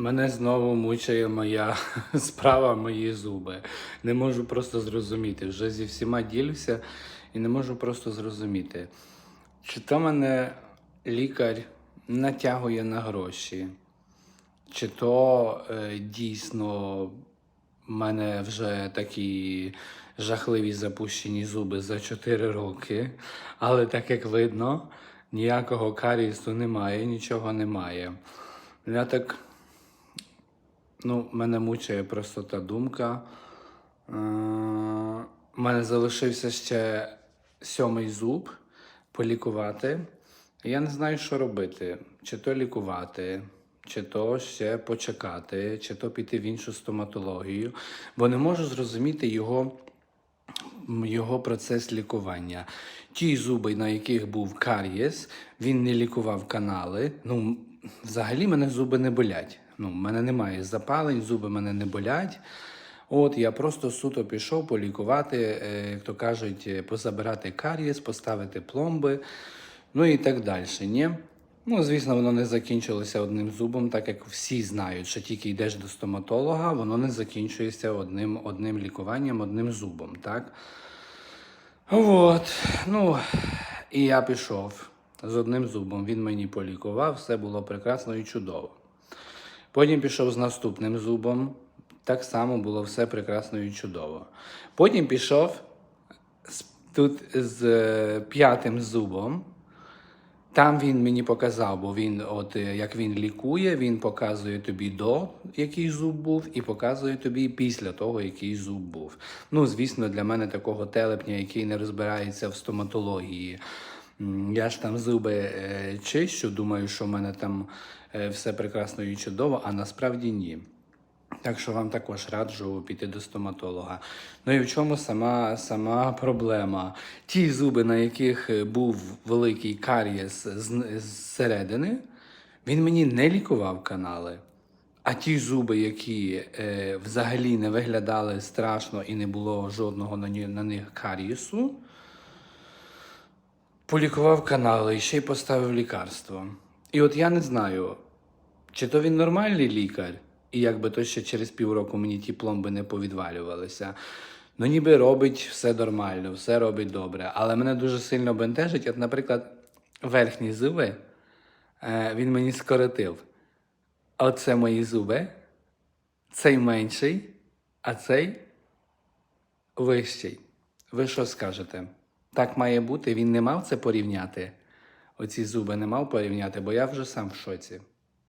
Мене знову мучає моя справа, мої зуби. Не можу просто зрозуміти. Вже зі всіма ділюся і не можу просто зрозуміти. Чи то мене лікар натягує на гроші, чи то е, дійсно в мене вже такі жахливі запущені зуби за 4 роки, але так як видно, ніякого карісу немає, нічого немає. Я так Ну, мене мучає просто та думка. Е, У мене залишився ще сьомий зуб полікувати. Я не знаю, що робити. Чи то лікувати, чи то ще почекати, чи то піти в іншу стоматологію, бо не можу зрозуміти його його процес лікування. Ті зуби, на яких був карієс, він не лікував канали. Ну, взагалі мене зуби не болять. Ну, в мене немає запалень, зуби мене не болять. От я просто суто пішов полікувати, е, як то кажуть, е, позабирати карієс, поставити пломби, ну і так далі. Ні? Ну, звісно, воно не закінчилося одним зубом, так як всі знають, що тільки йдеш до стоматолога, воно не закінчується одним, одним лікуванням, одним зубом. Так? От, ну, і я пішов з одним зубом. Він мені полікував, все було прекрасно і чудово. Потім пішов з наступним зубом. Так само було все прекрасно і чудово. Потім пішов тут з е, п'ятим зубом. Там він мені показав, бо він, от е, як він лікує, він показує тобі до який зуб був, і показує тобі після того, який зуб був. Ну, звісно, для мене такого телепня, який не розбирається в стоматології. Я ж там зуби е, чищу, думаю, що в мене там е, все прекрасно і чудово, а насправді ні. Так що вам також раджу піти до стоматолога. Ну і в чому сама, сама проблема? Ті зуби, на яких е, був великий карієс зсередини, він мені не лікував канали. А ті зуби, які е, взагалі не виглядали страшно і не було жодного на, них карієсу, полікував канали і ще й поставив лікарство. І от я не знаю, чи то він нормальний лікар, і якби то ще через півроку мені ті пломби не повідвалювалися. Ну, ніби робить все нормально, все робить добре. Але мене дуже сильно бентежить, от, наприклад, верхні зуби е, він мені скоротив. Оце мої зуби, цей менший, а цей вищий. Ви що скажете? Так має бути, він не мав це порівняти. Оці зуби не мав порівняти, бо я вже сам в шоці.